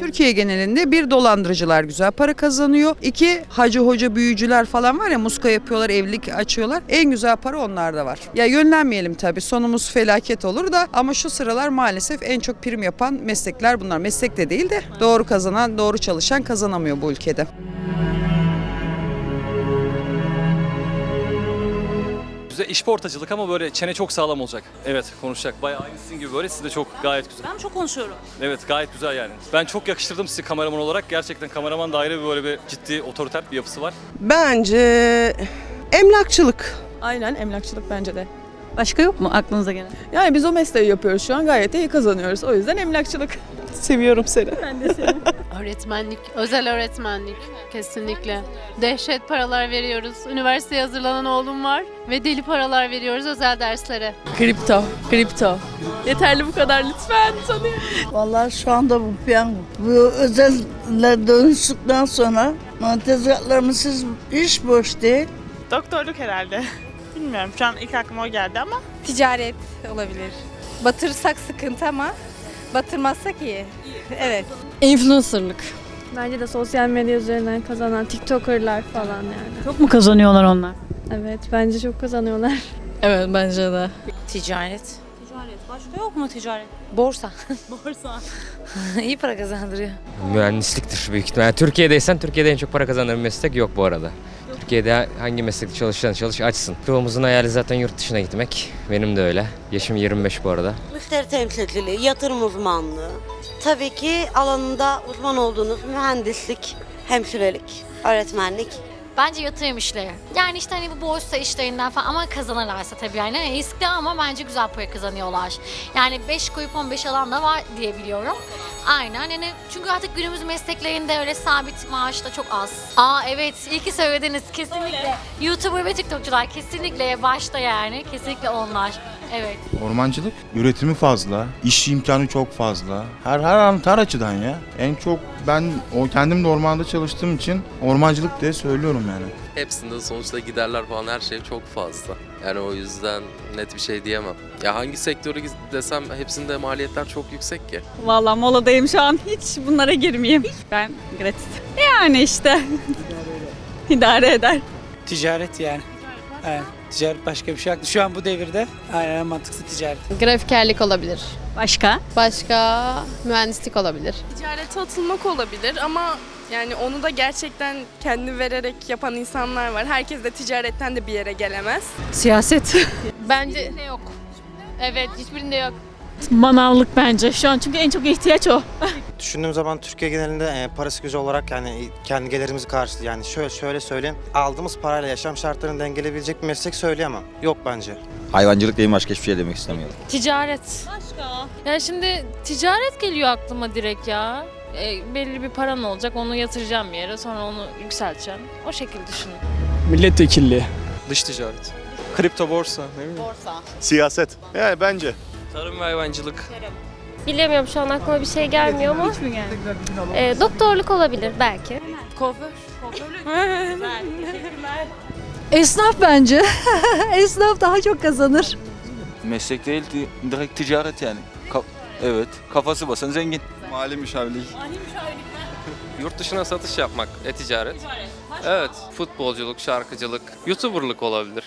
Türkiye genelinde bir dolandırıcılar güzel para kazanıyor. İki hacı hoca büyücüler falan var ya muska yapıyorlar, evlilik açıyorlar. En güzel para onlarda var. Ya yönlenmeyelim tabii sonumuz felaket olur da ama şu sıralar maalesef en çok prim yapan meslekler bunlar. Meslek de değil de doğru kazanan, doğru çalışan kazanamıyor bu ülkede. Güzel işportacılık ama böyle çene çok sağlam olacak. Evet konuşacak. Bayağı aynı sizin gibi böyle siz de çok gayet güzel. Ben çok konuşuyorum. Evet gayet güzel yani. Ben çok yakıştırdım sizi kameraman olarak. Gerçekten kameraman da ayrı bir böyle bir ciddi otoriter bir yapısı var. Bence emlakçılık. Aynen emlakçılık bence de. Başka yok mu aklınıza gelen? Yani biz o mesleği yapıyoruz şu an gayet de iyi kazanıyoruz. O yüzden emlakçılık. Seviyorum seni. Öğretmenlik, özel öğretmenlik kesinlikle. Dehşet paralar veriyoruz. Üniversiteye hazırlanan oğlum var ve deli paralar veriyoruz özel derslere. Kripto, kripto. Yeterli bu kadar lütfen sanıyorum. Vallahi şu anda bu piyango. Bu özelle dönüştükten sonra tezgahlarımız hiç, boş değil. Doktorluk herhalde. Bilmiyorum şu an ilk aklıma o geldi ama Ticaret olabilir. Batırırsak sıkıntı ama batırmazsak iyi. Evet. Influencerlık. Bence de sosyal medya üzerinden kazanan TikToker'lar falan yani. Çok mu kazanıyorlar onlar? Evet bence çok kazanıyorlar. Evet bence de. Ticaret. Ticaret. Başka yok mu ticaret? Borsa. Borsa. iyi para kazandırıyor. Mühendisliktir büyük ihtimalle. Yani Türkiye'deysen Türkiye'de en çok para kazanan meslek yok bu arada. Türkiye'de hangi meslekte çalışırsan çalış açsın. Çoğumuzun hayali zaten yurt dışına gitmek. Benim de öyle. Yaşım 25 bu arada. Müşteri temsilciliği, yatırım uzmanlığı. Tabii ki alanında uzman olduğunuz mühendislik, hemşirelik, öğretmenlik. Bence yatırım işleri. Yani işte hani bu borsa işlerinden falan ama kazanırlarsa tabii yani. Yani riskli ama bence güzel para kazanıyorlar. Yani 5 koyup 15 alan da var diye biliyorum. Aynen yani çünkü artık günümüz mesleklerinde öyle sabit maaş da çok az. Aa evet iyi ki söylediniz kesinlikle. YouTuber ve TikTokçular kesinlikle başta yani kesinlikle onlar. Evet. Ormancılık üretimi fazla, iş imkanı çok fazla. Her her an her açıdan ya. En çok ben o kendim de ormanda çalıştığım için ormancılık diye söylüyorum yani. Hepsinde sonuçta giderler falan her şey çok fazla. Yani o yüzden net bir şey diyemem. Ya hangi sektörü desem hepsinde maliyetler çok yüksek ki. Vallahi moladayım şu an. Hiç bunlara girmeyeyim. Ben gratis. Yani işte. İdare eder. ticaret yani. Evet, ticaret başka bir şey yok. Şu an bu devirde aynen en mantıklısı ticaret. Grafikerlik olabilir. Başka? Başka mühendislik olabilir. Ticarete atılmak olabilir ama yani onu da gerçekten kendi vererek yapan insanlar var. Herkes de ticaretten de bir yere gelemez. Siyaset. Bence yok. Evet hiçbirinde yok. Manavlık bence şu an çünkü en çok ihtiyaç o. Düşündüğüm zaman Türkiye genelinde e, parası güzel olarak yani kendi gelirimizi karşılıyor. Yani şöyle şöyle söyleyeyim. Aldığımız parayla yaşam şartlarını dengeleyebilecek bir meslek söyleyemem. Yok bence. Hayvancılık değil başka hiçbir şey demek istemiyorum. Ticaret. Başka? Yani şimdi ticaret geliyor aklıma direkt ya. E, belli bir paran olacak onu yatıracağım bir yere sonra onu yükselteceğim. O şekilde düşünün. Milletvekilliği. Dış ticaret. Kripto borsa ne bileyim. Siyaset. Yani bence. Tarım ve hayvancılık. Bilemiyorum şu an aklıma bir şey gelmiyor ama e, doktorluk olabilir belki. Esnaf bence. Esnaf daha çok kazanır. Meslek değil direkt ticaret yani. evet kafası basan zengin. Mali müşavirlik. Yurt dışına satış yapmak e-ticaret. Evet. Futbolculuk, şarkıcılık, youtuberlık olabilir.